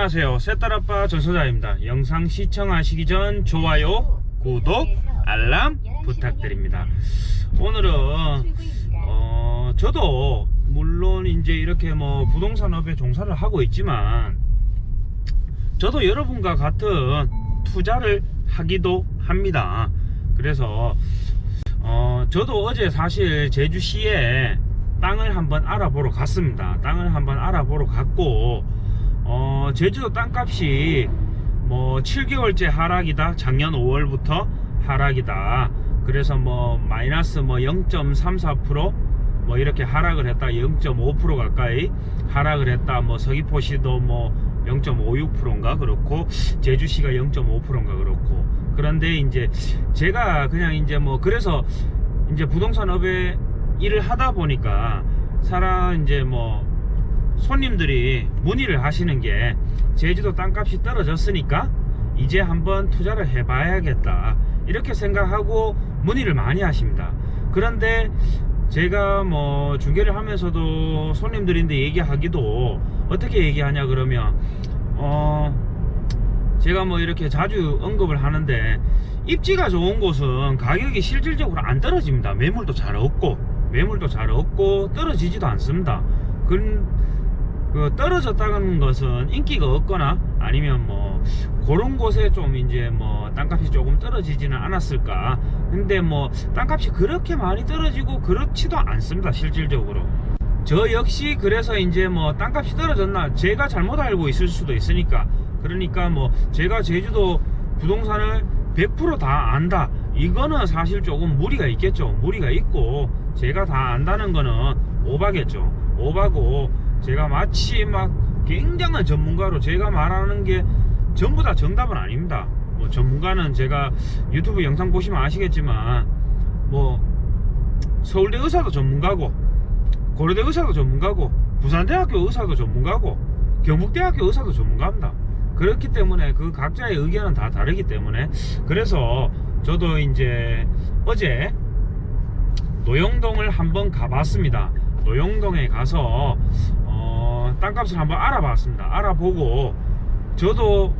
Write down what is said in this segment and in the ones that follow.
안녕하세요. 새딸아빠 전소자입니다. 영상 시청하시기 전 좋아요, 구독, 알람 부탁드립니다. 오늘은 어, 저도 물론 이제 이렇게 뭐 부동산업에 종사를 하고 있지만 저도 여러분과 같은 투자를 하기도 합니다. 그래서 어, 저도 어제 사실 제주시에 땅을 한번 알아보러 갔습니다. 땅을 한번 알아보러 갔고 어, 제주도 땅값이 뭐 7개월째 하락이다. 작년 5월부터 하락이다. 그래서 뭐 마이너스 뭐 0.34%뭐 이렇게 하락을 했다. 0.5% 가까이 하락을 했다. 뭐 서귀포시도 뭐 0.56%인가 그렇고 제주시가 0.5%인가 그렇고 그런데 이제 제가 그냥 이제 뭐 그래서 이제 부동산업에 일을 하다 보니까 사람 이제 뭐 손님들이 문의를 하시는 게 제주도 땅값이 떨어졌으니까 이제 한번 투자를 해봐야겠다 이렇게 생각하고 문의를 많이 하십니다. 그런데 제가 뭐 중개를 하면서도 손님들인데 얘기하기도 어떻게 얘기하냐 그러면 어 제가 뭐 이렇게 자주 언급을 하는데 입지가 좋은 곳은 가격이 실질적으로 안 떨어집니다. 매물도 잘 없고 매물도 잘 없고 떨어지지도 않습니다. 그, 그 떨어졌다는 것은 인기가 없거나 아니면 뭐 그런 곳에 좀 이제 뭐 땅값이 조금 떨어지지는 않았을까. 근데 뭐 땅값이 그렇게 많이 떨어지고 그렇지도 않습니다. 실질적으로. 저 역시 그래서 이제 뭐 땅값이 떨어졌나 제가 잘못 알고 있을 수도 있으니까 그러니까 뭐 제가 제주도 부동산을 100%다 안다 이거는 사실 조금 무리가 있겠죠 무리가 있고 제가 다 안다는 거는 오바겠죠 오바고 제가 마치 막 굉장한 전문가로 제가 말하는 게 전부 다 정답은 아닙니다 뭐 전문가는 제가 유튜브 영상 보시면 아시겠지만 뭐 서울대 의사도 전문가고 고려대 의사도 전문가고 부산대학교 의사도 전문가고 경북대학교 의사도 전문가입니다. 그렇기 때문에 그 각자의 의견은 다 다르기 때문에 그래서 저도 이제 어제 노영동을 한번 가봤습니다. 노영동에 가서 어, 땅값을 한번 알아봤습니다. 알아보고 저도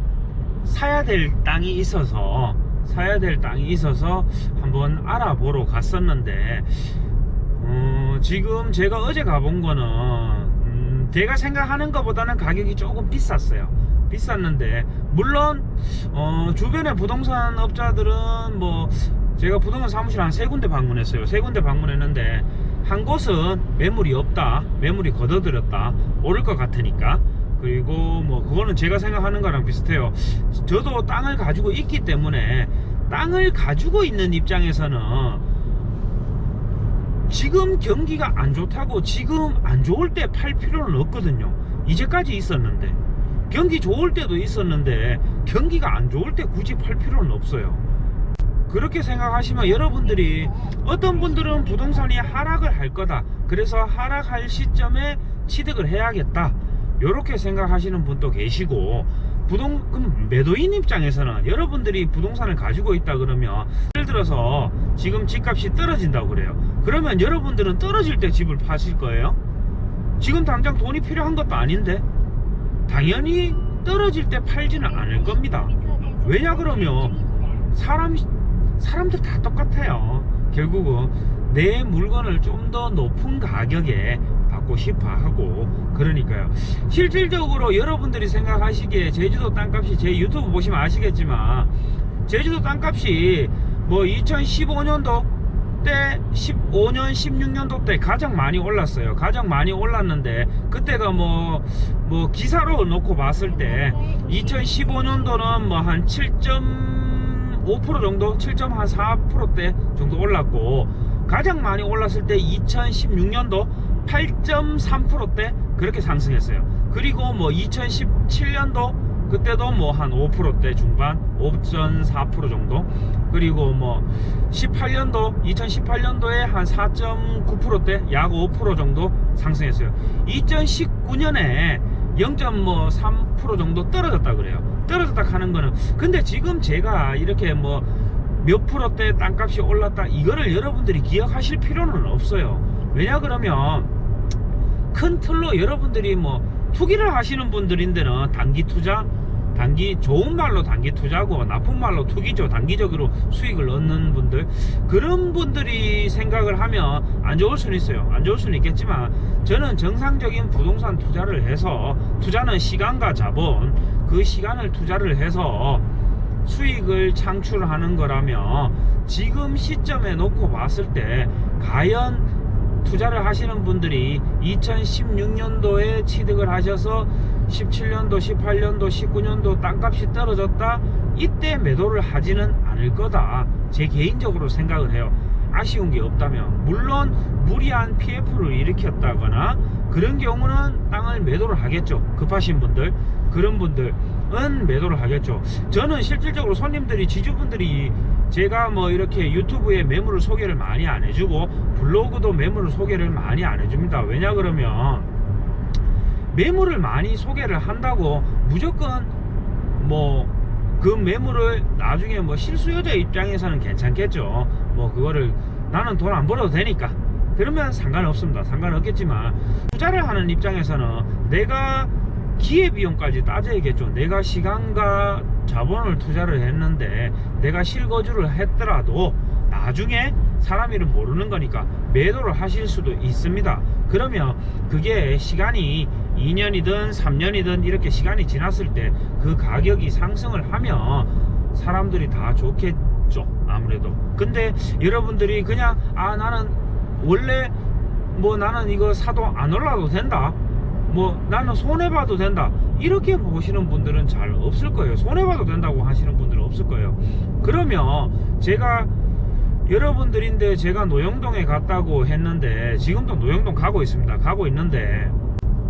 사야 될 땅이 있어서 사야 될 땅이 있어서 한번 알아보러 갔었는데 어, 지금 제가 어제 가본 거는 음, 제가 생각하는 것보다는 가격이 조금 비쌌어요. 비쌌는데 물론 어, 주변의 부동산 업자들은 뭐 제가 부동산 사무실 한 세 군데 방문했어요. 세 군데 방문했는데 한 곳은 매물이 없다, 매물이 걷어들였다, 오를 것 같으니까. 그리고 뭐 그거는 제가 생각하는 거랑 비슷해요. 저도 땅을 가지고 있기 때문에 땅을 가지고 있는 입장에서는 지금 경기가 안 좋다고 지금 안 좋을 때 팔 필요는 없거든요. 이제까지 있었는데 경기 좋을 때도 있었는데 경기가 안 좋을 때 굳이 팔 필요는 없어요. 그렇게 생각하시면 여러분들이 어떤 분들은 부동산이 하락을 할 거다. 그래서 하락할 시점에 취득을 해야겠다. 이렇게 생각하시는 분도 계시고 부동 그럼 매도인 입장에서는 여러분들이 부동산을 가지고 있다 그러면 예를 들어서 지금 집값이 떨어진다고 그래요. 그러면 여러분들은 떨어질 때 집을 파실 거예요? 지금 당장 돈이 필요한 것도 아닌데 당연히 떨어질 때 팔지는 않을 겁니다. 왜냐 그러면 사람 사람들 다 똑같아요. 결국은 내 물건을 좀 더 높은 가격에 받고 싶어 하고 그러니까요. 실질적으로 여러분들이 생각하시기에 제주도 땅값이 제 유튜브 보시면 아시겠지만 제주도 땅값이 뭐 2015년도 때 15년 16년도 때 가장 많이 올랐어요. 가장 많이 올랐는데 그때가 뭐뭐 기사로 놓고 봤을 때 2015년도는 뭐 한 7.5% 정도 7.4%대 정도 올랐고 가장 많이 올랐을 때 2016년도 8.3%대 그렇게 상승했어요. 그리고 뭐 2017년도 그때도 뭐 한 5%대 중반 5.4% 정도 그리고 뭐 18년도 2018년도에 한 4.9%대 약 5% 정도 상승했어요 2019년에 0.3% 정도 떨어졌다 그래요. 떨어졌다 하는 거는. 근데 지금 제가 이렇게 뭐 몇 프로대 땅값이 올랐다 이거를 여러분들이 기억하실 필요는 없어요. 왜냐 그러면 큰 틀로 여러분들이 뭐 투기를 하시는 분들인데는 단기 투자 단기 좋은 말로 단기 투자고 나쁜 말로 투기죠. 단기적으로 수익을 얻는 분들. 그런 분들이 생각을 하면 안 좋을 수는 있어요. 안 좋을 수는 있겠지만 저는 정상적인 부동산 투자를 해서 투자는 시간과 자본 그 시간을 투자를 해서 수익을 창출하는 거라며 지금 시점에 놓고 봤을 때 과연 투자를 하시는 분들이 2016년도에 취득을 하셔서 17년도, 18년도, 19년도 땅값이 떨어졌다? 이때 매도를 하지는 않을 거다. 제 개인적으로 생각을 해요. 아쉬운 게 없다면 물론 무리한 PF를 일으켰다거나 그런 경우는 땅을 매도를 하겠죠. 급하신 분들 그런 분들은 매도를 하겠죠. 저는 실질적으로 손님들이 지주분들이 제가 뭐 이렇게 유튜브에 매물을 소개를 많이 안 해주고 블로그도 매물을 소개를 많이 안 해줍니다. 왜냐 그러면 매물을 많이 소개를 한다고 무조건 뭐 그 매물을 나중에 뭐 실수요자 입장에서는 괜찮겠죠. 뭐 그거를 나는 돈 안 벌어도 되니까 그러면 상관없습니다. 상관없겠지만 투자를 하는 입장에서는 내가 기회비용까지 따져야겠죠. 내가 시간과 자본을 투자를 했는데 내가 실거주를 했더라도 나중에 사람 이름 모르는 거니까 매도를 하실 수도 있습니다. 그러면 그게 시간이 2년이든 3년이든 이렇게 시간이 지났을 때 그 가격이 상승을 하면 사람들이 다 좋겠죠. 아무래도. 근데 여러분들이 그냥 아 나는 원래 뭐 나는 이거 사도 안 올라도 된다. 뭐 나는 손해봐도 된다. 이렇게 보시는 분들은 잘 없을 거예요. 손해봐도 된다고 하시는 분들은 없을 거예요. 그러면 제가 여러분들인데 제가 노영동에 갔다고 했는데 지금도 노영동 가고 있습니다. 가고 있는데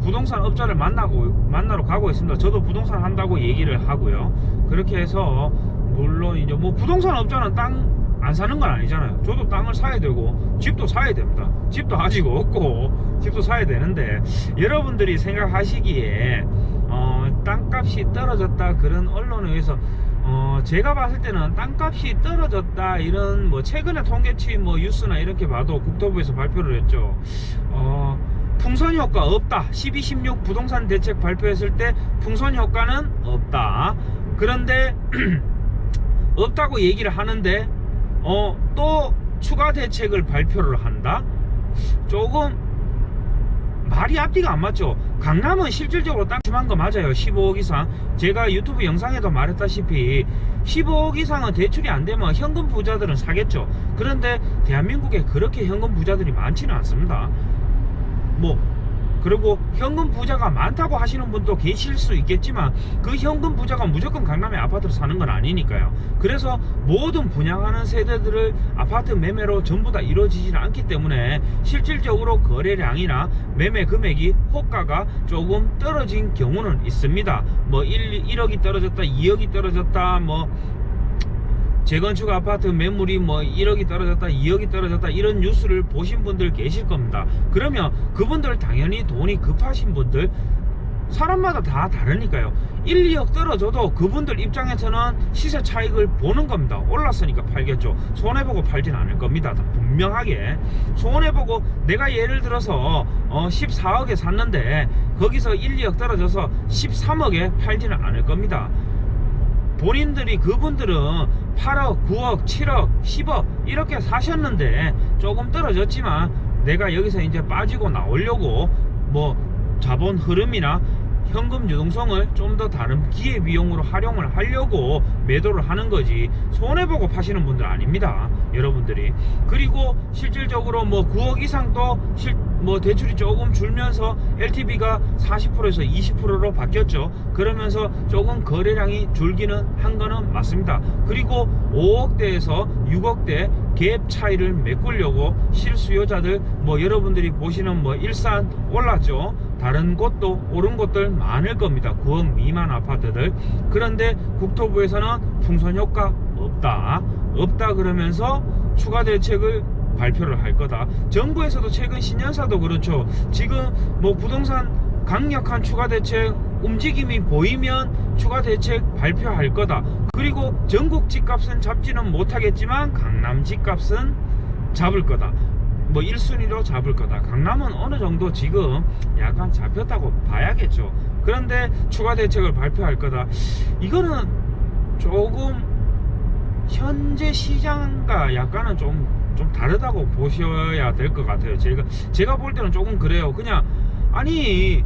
부동산 업자를 만나고 만나러 가고 있습니다. 저도 부동산 한다고 얘기를 하고요. 그렇게 해서 물론 이제 뭐 부동산 업자는 땅 안 사는 건 아니잖아요. 저도 땅을 사야 되고 집도 사야 됩니다. 집도 아직 없고 집도 사야 되는데 여러분들이 생각하시기에 어, 땅값이 떨어졌다 그런 언론에 의해서 어, 제가 봤을 때는 땅값이 떨어졌다 이런 뭐 최근에 통계치 뭐 뉴스나 이렇게 봐도 국토부에서 발표를 했죠. 어, 풍선 효과 없다. 12, 16 부동산 대책 발표했을 때 풍선 효과는 없다. 그런데 없다고 얘기를 하는데 어, 또 추가 대책을 발표를 한다. 조금 말이 앞뒤가 안 맞죠. 강남은 실질적으로 땅 심한 거 맞아요. 15억 이상. 제가 유튜브 영상에도 말했다시피 15억 이상은 대출이 안 되면 현금 부자들은 사겠죠. 그런데 대한민국에 그렇게 현금 부자들이 많지는 않습니다. 뭐 그리고 현금 부자가 많다고 하시는 분도 계실 수 있겠지만 그 현금 부자가 무조건 강남에 아파트를 사는 건 아니니까요. 그래서 모든 분양하는 세대들을 아파트 매매로 전부 다 이루어지지는 않기 때문에 실질적으로 거래량이나 매매 금액이 호가가 조금 떨어진 경우는 있습니다. 뭐 1, 1억이 떨어졌다, 2억이 떨어졌다, 뭐 재건축 아파트 매물이 뭐 1억이 떨어졌다 2억이 떨어졌다 이런 뉴스를 보신 분들 계실 겁니다. 그러면 그분들 당연히 돈이 급하신 분들 사람마다 다 다르니까요. 1, 2억 떨어져도 그분들 입장에서는 시세 차익을 보는 겁니다. 올랐으니까 팔겠죠. 손해보고 팔진 않을 겁니다. 다 분명하게. 손해보고 내가 예를 들어서 어 14억에 샀는데 거기서 1, 2억 떨어져서 13억에 팔지는 않을 겁니다 본인들이 그분들은 8억, 9억, 7억, 10억 이렇게 사셨는데 조금 떨어졌지만 내가 여기서 이제 빠지고 나오려고 뭐 자본 흐름이나 현금 유동성을 좀 더 다른 기회 비용으로 활용을 하려고 매도를 하는 거지 손해보고 파시는 분들 아닙니다 여러분들이. 그리고 실질적으로 뭐 9억 이상도 실, 뭐 대출이 조금 줄면서 LTV가 40%에서 20%로 바뀌었죠. 그러면서 조금 거래량이 줄기는 한 거는 맞습니다. 그리고 5억대에서 6억대 갭 차이를 메꾸려고 실수요자들 뭐 여러분들이 보시는 뭐 일산 올랐죠. 다른 곳도 오른 곳들 많을 겁니다. 9억 미만 아파트들. 그런데 국토부에서는 풍선 효과 없다. 없다 그러면서 추가 대책을 발표를 할 거다 정부에서도 최근 신년사도 그렇죠 지금 뭐 부동산 강력한 추가 대책 움직임이 보이면 추가 대책 발표할 거다 그리고 전국 집값은 잡지는 못하겠지만 강남 집값은 잡을 거다 뭐 1순위로 잡을 거다. 강남은 어느 정도 지금 약간 잡혔다고 봐야겠죠. 그런데 추가 대책을 발표할 거다. 이거는 조금 현재 시장과 약간은 좀, 좀 다르다고 보셔야 될 것 같아요. 제가, 제가 볼 때는 조금 그래요. 그냥, 아니,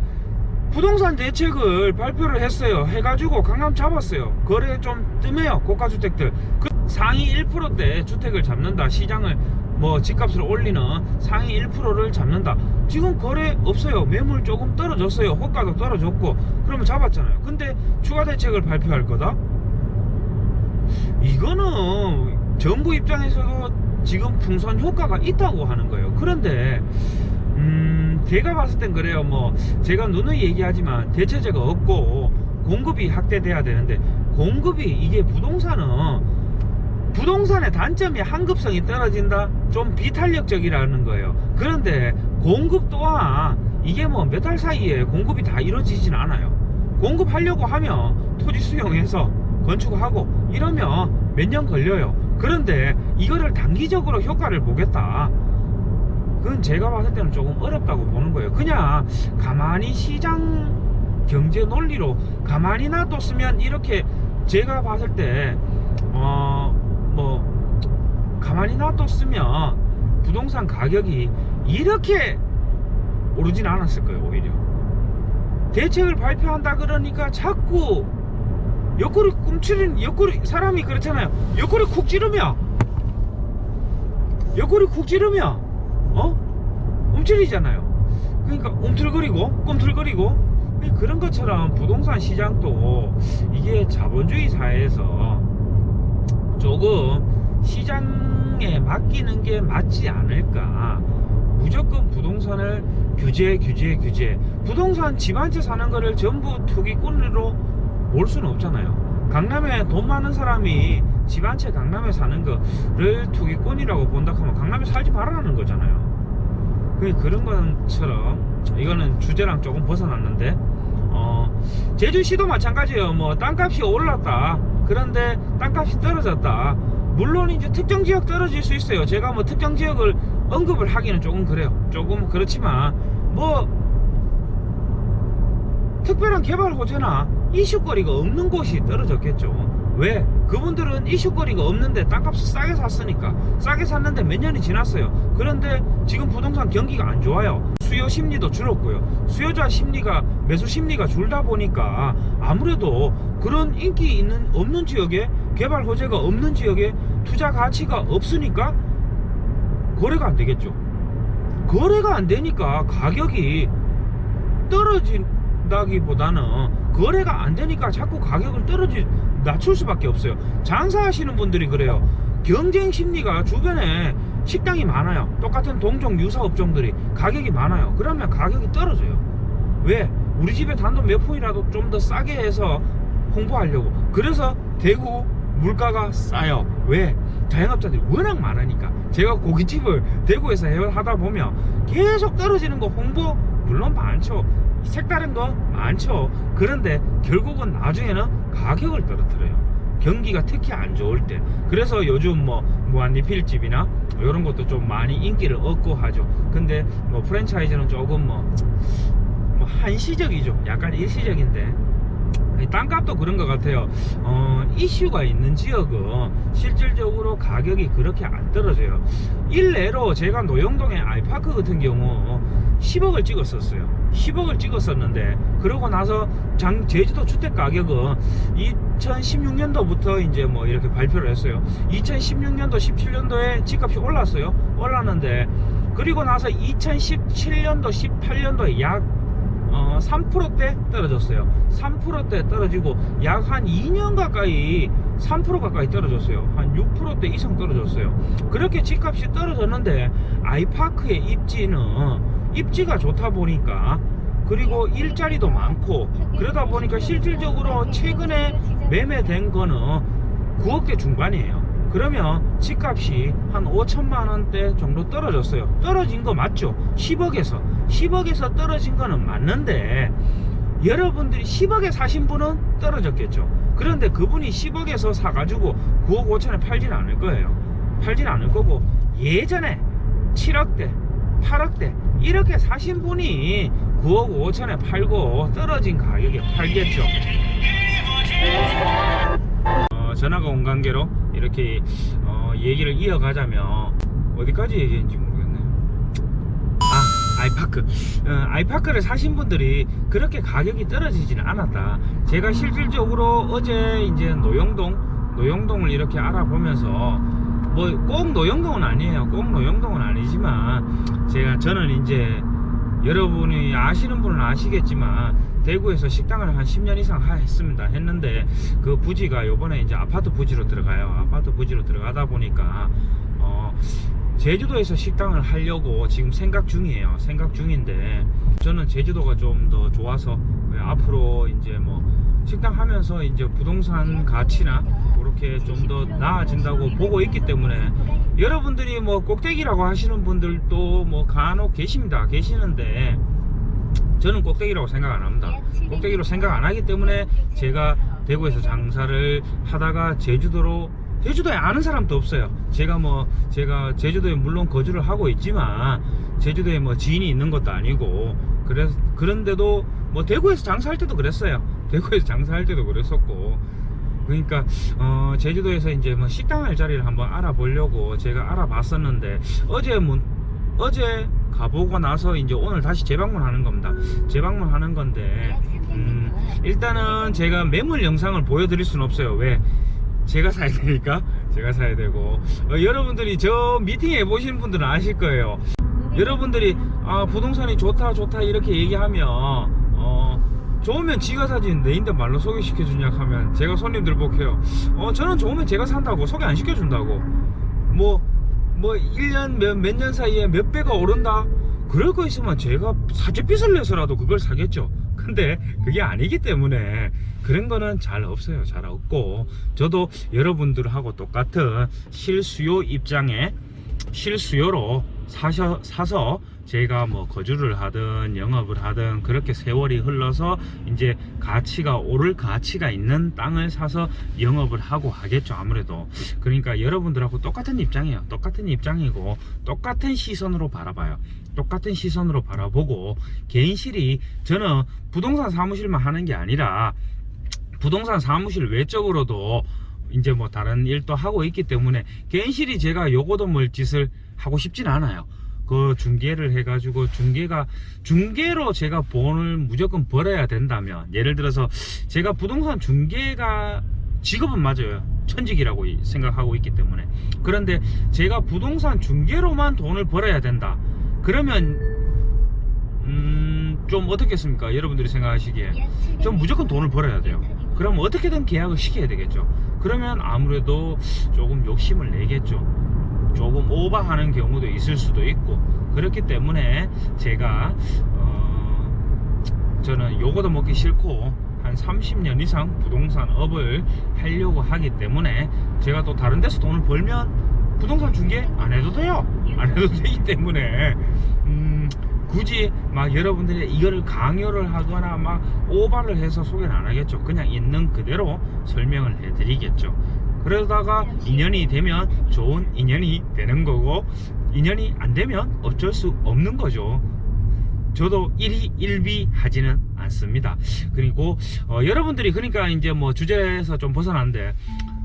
부동산 대책을 발표를 했어요. 해가지고 강남 잡았어요. 거래 좀 뜸해요. 고가주택들. 그 상위 1%대 주택을 잡는다. 시장을 뭐 집값을 올리는 상위 1%를 잡는다. 지금 거래 없어요. 매물 조금 떨어졌어요. 호가도 떨어졌고. 그러면 잡았잖아요. 근데 추가 대책을 발표할 거다? 이거는 정부 입장에서도 지금 풍선 효과가 있다고 하는 거예요. 그런데 음, 제가 봤을 땐 그래요. 뭐 제가 누누이 얘기하지만 대체제가 없고 공급이 확대돼야 되는데 공급이 이게 부동산은 부동산의 단점이 한급성이 떨어진다. 좀 비탄력적이라는 거예요. 그런데 공급 또한 이게 뭐 몇 달 사이에 공급이 다 이루어지진 않아요. 공급하려고 하면 토지 수용해서 건축하고 이러면 몇 년 걸려요. 그런데 이거를 단기적으로 효과를 보겠다. 그건 제가 봤을 때는 조금 어렵다고 보는 거예요. 그냥 가만히 시장 경제 논리로 가만히 놔뒀으면 이렇게 제가 봤을 때, 어, 뭐, 가만히 놔뒀으면 부동산 가격이 이렇게 오르진 않았을 거예요, 오히려. 대책을 발표한다 그러니까 자꾸 옆구리 꿈치는 옆구리 사람이 그렇잖아요. 옆구리 쿡 찌르면 옆구리 쿡 찌르면 어 움츠리잖아요. 그러니까 움틀거리고 꿈틀거리고 그런 것처럼 부동산 시장도 이게 자본주의 사회에서 조금 시장에 맡기는 게 맞지 않을까. 무조건 부동산을 규제, 규제, 규제. 부동산 집 한 채 사는 거를 전부 투기꾼으로 볼 수는 없잖아요. 강남에 돈 많은 사람이 집 한 채 강남에 사는 거를 투기꾼이라고 본다 하면 강남에 살지 말라는 거잖아요. 그 그런 것처럼 이거는 주제랑 조금 벗어났는데 어, 제주시도 마찬가지예요. 뭐 땅값이 올랐다. 그런데 땅값이 떨어졌다. 물론 이제 특정 지역 떨어질 수 있어요. 제가 뭐 특정 지역을 언급을 하기는 조금 그래요. 조금 그렇지만 뭐 특별한 개발 호재나 이슈거리가 없는 곳이 떨어졌겠죠. 왜? 그분들은 이슈거리가 없는데 땅값을 싸게 샀으니까 싸게 샀는데 몇 년이 지났어요. 그런데 지금 부동산 경기가 안 좋아요. 수요 심리도 줄었고요. 수요자 심리가 매수 심리가 줄다 보니까 아무래도 그런 인기 있는 없는 지역에 개발 호재가 없는 지역에 투자 가치가 없으니까 거래가 안 되겠죠. 거래가 안 되니까 가격이 떨어진 다기보다는 거래가 안 되니까 자꾸 가격을 떨어지 낮출 수밖에 없어요. 장사하시는 분들이 그래요. 경쟁 심리가 주변에 식당이 많아요. 똑같은 동종 유사 업종들이 가격이 많아요. 그러면 가격이 떨어져요. 왜? 우리 집에 단돈 몇 푼이라도 좀 더 싸게 해서 홍보하려고. 그래서 대구 물가가 싸요. 왜? 자영업자들이 워낙 많으니까. 제가 고깃집을 대구에서 해- 하다 보면 계속 떨어지는 거 홍보 물론 많죠. 색다른 거 많죠. 그런데 결국은 나중에는 가격을 떨어뜨려요. 경기가 특히 안 좋을 때. 그래서 요즘 뭐 무한리필집이나 이런 것도 좀 많이 인기를 얻고 하죠. 근데 뭐 프랜차이즈는 조금 뭐, 뭐 한시적이죠. 약간 일시적인데. 이 땅값도 그런 것 같아요. 어, 이슈가 있는 지역은 실질적으로 가격이 그렇게 안 떨어져요. 일례로 제가 노영동의 아이파크 같은 경우 10억을 찍었었어요. 10억을 찍었었는데 그러고 나서 장 제주도 주택 가격은 2016년도부터 이제 뭐 이렇게 발표를 했어요. 2016년도 17년도에 집값이 올랐어요. 올랐는데 그리고 나서 2017년도 18년도에 약 어, 3%대 떨어졌어요. 3%대 떨어지고 약 한 2년 가까이 3% 가까이 떨어졌어요. 한 6%대 이상 떨어졌어요. 그렇게 집값이 떨어졌는데 아이파크의 입지는 입지가 좋다 보니까 그리고 일자리도 많고 그러다 보니까 실질적으로 최근에 매매된 거는 9억 대 중반이에요. 그러면 집값이 한 5천만 원대 정도 떨어졌어요. 떨어진 거 맞죠? 10억에서 10억에서 떨어진 거는 맞는데 여러분들이 10억에 사신 분은 떨어졌겠죠. 그런데 그분이 10억에서 사가지고 9억 5천에 팔지는 않을 거예요. 팔지는 않을 거고 예전에 7억대 8억대 이렇게 사신 분이 9억 5천에 팔고 떨어진 가격에 팔겠죠. 어, 전화가 온 관계로 이렇게 어, 얘기를 이어가자면 어디까지 얘기했는지 모르겠네 아 아이파크. 어, 아이파크를 사신 분들이 그렇게 가격이 떨어지지는 않았다. 제가 실질적으로 어제 이제 노영동 노영동을 이렇게 알아보면서 뭐 꼭 노영동은 아니에요. 꼭 노영동은 아니지만 제가 저는 이제 여러분이 아시는 분은 아시겠지만 대구에서 식당을 한 10년 이상 하- 했습니다. 했는데 그 부지가 요번에 이제 아파트 부지로 들어가요. 아파트 부지로 들어가다 보니까 어 제주도에서 식당을 하려고 지금 생각 중이에요. 생각 중인데 저는 제주도가 좀 더 좋아서 왜 앞으로 이제 뭐 식당 하면서 이제 부동산 가치나 그렇게 좀 더 나아진다고 보고 있기 때문에 여러분들이 뭐 꼭대기라고 하시는 분들도 뭐 간혹 계십니다 계시는데 저는 꼭대기라고 생각 안 합니다. 꼭대기로 생각 안 하기 때문에 제가 대구에서 장사를 하다가 제주도로 제주도에 아는 사람도 없어요. 제가 뭐 제가 제주도에 물론 거주를 하고 있지만 제주도에 뭐 지인이 있는 것도 아니고 그래서 그런데도 뭐 대구에서 장사할 때도 그랬어요. 대구에서 장사할 때도 그랬었고 그러니까 어 제주도에서 이제 뭐 식당할 자리를 한번 알아보려고 제가 알아봤었는데 어제 문 어제 가보고 나서 이제 오늘 다시 재방문하는 겁니다. 재방문하는 건데 음, 일단은 제가 매물 영상을 보여드릴 수는 없어요. 왜? 제가 사야 되니까 제가 사야 되고 어, 여러분들이 저 미팅해 보신 분들은 아실 거예요. 여러분들이 아 부동산이 좋다 좋다 이렇게 얘기하면 어 좋으면 지가 사지 내인데 말로 소개시켜 주냐 하면 제가 손님들 복해요. 어 저는 좋으면 제가 산다고 소개 안 시켜 준다고. 뭐뭐 1년 몇몇년 사이에 몇 배가 오른다. 그럴 거 있으면 제가 사채빚을 내서라도 그걸 사겠죠. 근데 그게 아니기 때문에 그런 거는 잘 없어요. 잘 없고 저도 여러분들하고 똑같은 실수요 입장에 실수요로 사셔, 사서 제가 뭐 거주를 하든 영업을 하든 그렇게 세월이 흘러서 이제 가치가 오를 가치가 있는 땅을 사서 영업을 하고 하겠죠 아무래도. 그러니까 여러분들하고 똑같은 입장이에요. 똑같은 입장이고 똑같은 시선으로 바라봐요. 똑같은 시선으로 바라보고 개인실이 저는 부동산 사무실만 하는 게 아니라 부동산 사무실 외적으로도 이제 뭐 다른 일도 하고 있기 때문에 개인실이 제가 요거도 뭘 짓을 하고 싶진 않아요. 그 중개를 해가지고 중개가 중개로 제가 돈을 무조건 벌어야 된다면 예를 들어서 제가 부동산 중개가 직업은 맞아요. 천직이라고 이- 생각하고 있기 때문에 그런데 제가 부동산 중개로만 돈을 벌어야 된다. 그러면 음, 좀 어떻겠습니까? 여러분들이 생각하시기에 좀 무조건 돈을 벌어야 돼요. 그럼 어떻게든 계약을 시켜야 되겠죠. 그러면 아무래도 조금 욕심을 내겠죠. 조금 오버하는 경우도 있을 수도 있고 그렇기 때문에 제가 어, 저는 요거도 먹기 싫고 한 30년 이상 부동산 업을 하려고 하기 때문에 제가 또 다른 데서 돈을 벌면 부동산 중개 안 해도 돼요. 안 해도 되기 때문에 음, 굳이 막 여러분들이 이거를 강요를 하거나 막 오바를 해서 소개는 안 하겠죠. 그냥 있는 그대로 설명을 해 드리겠죠. 그러다가 인연이 되면 좋은 인연이 되는 거고 인연이 안 되면 어쩔 수 없는 거죠. 저도 일희 일비 하지는 않습니다. 그리고 어, 여러분들이 그러니까 이제 뭐 주제에서 좀 벗어난데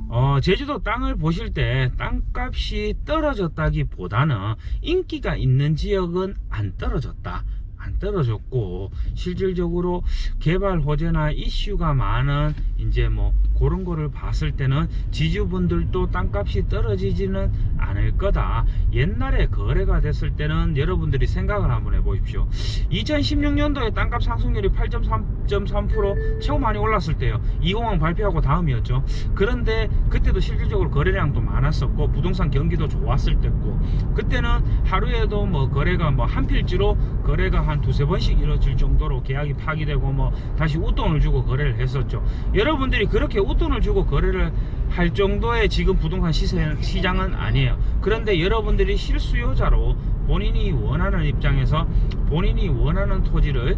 어, 제주도 땅을 보실 때 땅값이 떨어졌다기 보다는 인기가 있는 지역은 안 떨어졌다. 안 떨어졌고 실질적으로 개발 호재나 이슈가 많은 이제 뭐 그런 거를 봤을 때는 지주분들도 땅값이 떨어지지는 않을 거다. 옛날에 거래가 됐을 때는 여러분들이 생각을 한번 해보십시오. 2016년도에 땅값 상승률이 8.3.3% 최고 많이 올랐을 때요. 2공항 발표하고 다음이었죠. 그런데 그때도 실질적으로 거래량도 많았었고 부동산 경기도 좋았을 때고 그때는 하루에도 뭐 거래가 뭐 한 필지로 거래가 한 두세 번씩 이루어질 정도로 계약이 파기되고 뭐 다시 웃돈을 주고 거래를 했었죠. 여러분들이 그렇게 웃돈을 주고 거래를 할 정도의 지금 부동산 시세, 시장은 아니에요. 그런데 여러분들이 실수요자로 본인이 원하는 입장에서 본인이 원하는 토지를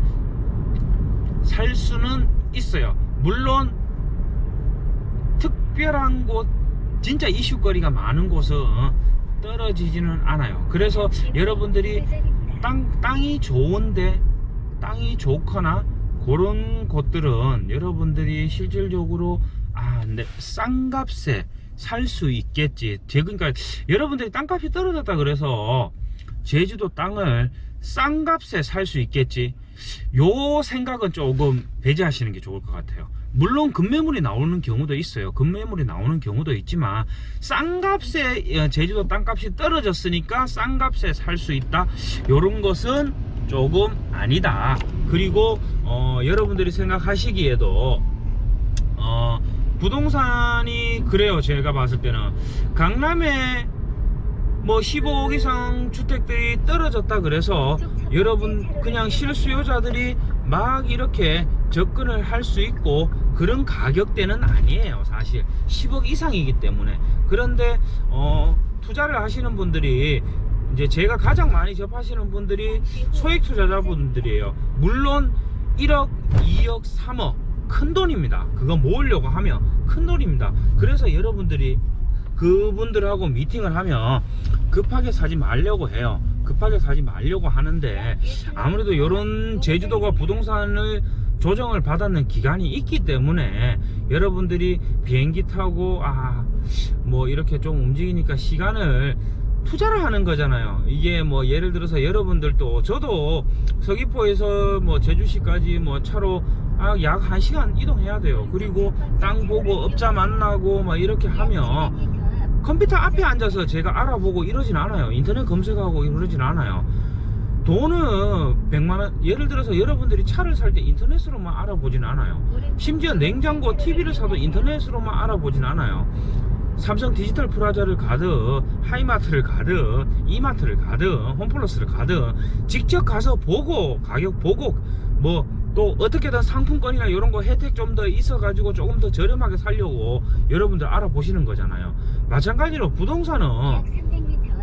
살 수는 있어요. 물론 특별한 곳, 진짜 이슈거리가 많은 곳은 떨어지지는 않아요. 그래서 여러분들이 땅, 땅이 좋은데 땅이 좋거나 그런 곳들은 여러분들이 실질적으로 아, 네, 싼 값에 살 수 있겠지. 제 그러니까 여러분들이 땅값이 떨어졌다 그래서 제주도 땅을 싼 값에 살 수 있겠지. 요 생각은 조금 배제하시는 게 좋을 것 같아요. 물론 급매물이 나오는 경우도 있어요. 급매물이 나오는 경우도 있지만 싼 값에 어, 제주도 땅값이 떨어졌으니까 싼 값에 살 수 있다. 요런 것은 조금 아니다. 그리고 어, 여러분들이 생각하시기에도 어, 부동산이 그래요. 제가 봤을 때는 강남에 뭐 15억 이상 주택들이 떨어졌다 그래서 여러분 그냥 실수요자들이 막 이렇게 접근을 할 수 있고 그런 가격대는 아니에요 사실. 10억 이상이기 때문에. 그런데 어 투자를 하시는 분들이 이제 제가 가장 많이 접하시는 분들이 소액 투자자분들이에요. 물론 1억 2억 3억 큰 돈입니다. 그거 모으려고 하면 큰 돈입니다. 그래서 여러분들이 그분들하고 미팅을 하면 급하게 사지 말려고 해요. 급하게 사지 말려고 하는데 아무래도 이런 제주도가 부동산을 조정을 받았는 기간이 있기 때문에 여러분들이 비행기 타고 아 뭐 이렇게 좀 움직이니까 시간을 투자를 하는 거잖아요. 이게 뭐 예를 들어서 여러분들도 저도 서귀포에서 뭐 제주시까지 뭐 차로 아, 약 1시간 이동해야 돼요. 그리고 땅 보고 업자 만나고 막 이렇게 하면 컴퓨터 앞에 앉아서 제가 알아보고 이러진 않아요. 인터넷 검색하고 이러진 않아요. 돈은 100만원, 예를 들어서 여러분들이 차를 살 때 인터넷으로만 알아보진 않아요. 심지어 냉장고, TV를 사도 인터넷으로만 알아보진 않아요. 삼성 디지털 프라자를 가든, 하이마트를 가든, 이마트를 가든, 홈플러스를 가든, 직접 가서 보고, 가격 보고, 뭐, 또 어떻게든 상품권이나 이런 거 혜택 좀 더 있어 가지고 조금 더 저렴하게 살려고 여러분들 알아보시는 거잖아요. 마찬가지로 부동산은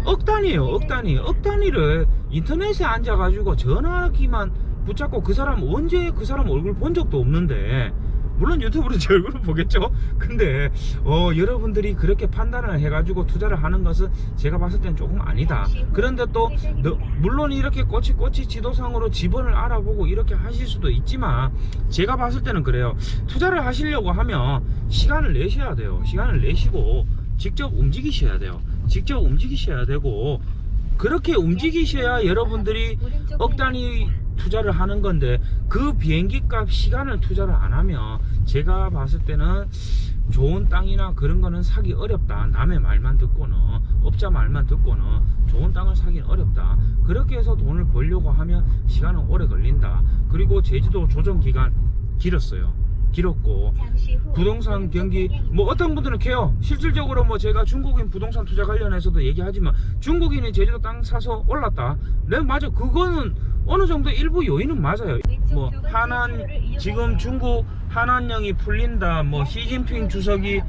억 단위예요, 억 단위. 억 단위를 인터넷에 앉아 가지고 전화기만 붙잡고 그 사람 언제 그 사람 얼굴 본 적도 없는데 물론 유튜브로 제 얼굴을 보겠죠. 근데 어, 여러분들이 그렇게 판단을 해가지고 투자를 하는 것은 제가 봤을 땐 조금 아니다. 그런데 또 너- 물론 이렇게 꼬치꼬치 지도상으로 지번을 알아보고 이렇게 하실 수도 있지만 제가 봤을 때는 그래요. 투자를 하시려고 하면 시간을 내셔야 돼요. 시간을 내시고 직접 움직이셔야 돼요. 직접 움직이셔야 되고 그렇게 움직이셔야 여러분들이 억 단위 투자를 하는 건데 그 비행기 값 시간을 투자를 안 하면 제가 봤을 때는 좋은 땅이나 그런 거는 사기 어렵다. 남의 말만 듣고는 업자 말만 듣고는 좋은 땅을 사기는 어렵다. 그렇게 해서 돈을 벌려고 하면 시간은 오래 걸린다. 그리고 제주도 조정 기간 길었어요 길었고 부동산 경기 뭐 어떤 분들은 캐요. 실질적으로 뭐 제가 중국인 부동산 투자 관련해서도 얘기하지만 중국인이 제주도 땅 사서 올랐다. 네 맞아. 그거는 어느 정도 일부 요인은 맞아요. 뭐 한한 지금 중국 한한령이 풀린다. 뭐 시진핑 주석이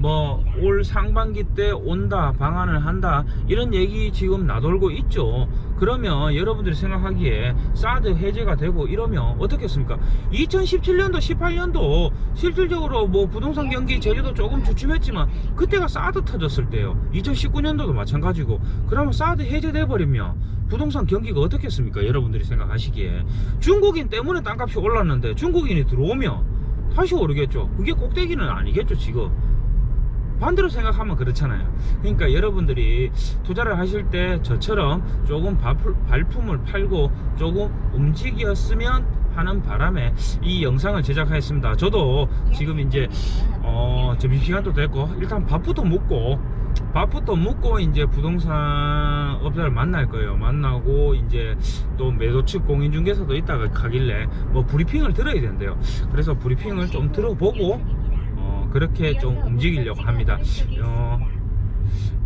뭐 올 상반기 때 온다 방한을 한다. 이런 얘기 지금 나돌고 있죠 그러면 여러분들이 생각하기에 사드 해제가 되고 이러면 어떻겠습니까? 2017년도 18년도 실질적으로 뭐 부동산 경기 제주도 조금 주춤했지만 그때가 사드 터졌을 때요. 2019년도도 마찬가지고 그러면 사드 해제돼 버리면 부동산 경기가 어떻겠습니까? 여러분들이 생각하시기에. 중국인 때문에 땅값이 올랐는데 중국인이 들어오면 다시 오르겠죠. 그게 꼭대기는 아니겠죠 지금 반대로 생각하면 그렇잖아요. 그러니까 여러분들이 투자를 하실 때 저처럼 조금 발품- 발품을 팔고 조금 움직였으면 하는 바람에 이 영상을 제작하였습니다. 저도 지금 이제 어 점심시간도 됐고 일단 밥부터 먹고 밥부터 먹고 이제 부동산 업자를 만날 거예요. 만나고 이제 또 매도 측 공인중개사도 있다가 가길래 뭐 브리핑을 들어야 된대요. 그래서 브리핑을 좀 들어보고 어, 그렇게 좀 움직이려고 합니다. 어,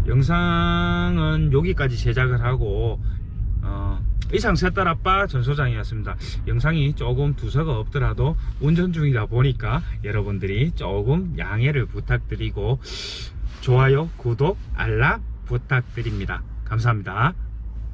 영상은 여기까지 제작을 하고 어, 이상 셋딸 아빠 전 소장이었습니다. 영상이 조금 두서가 없더라도 운전 중이다 보니까 여러분들이 조금 양해를 부탁드리고 좋아요, 구독, 알람 부탁드립니다. 감사합니다.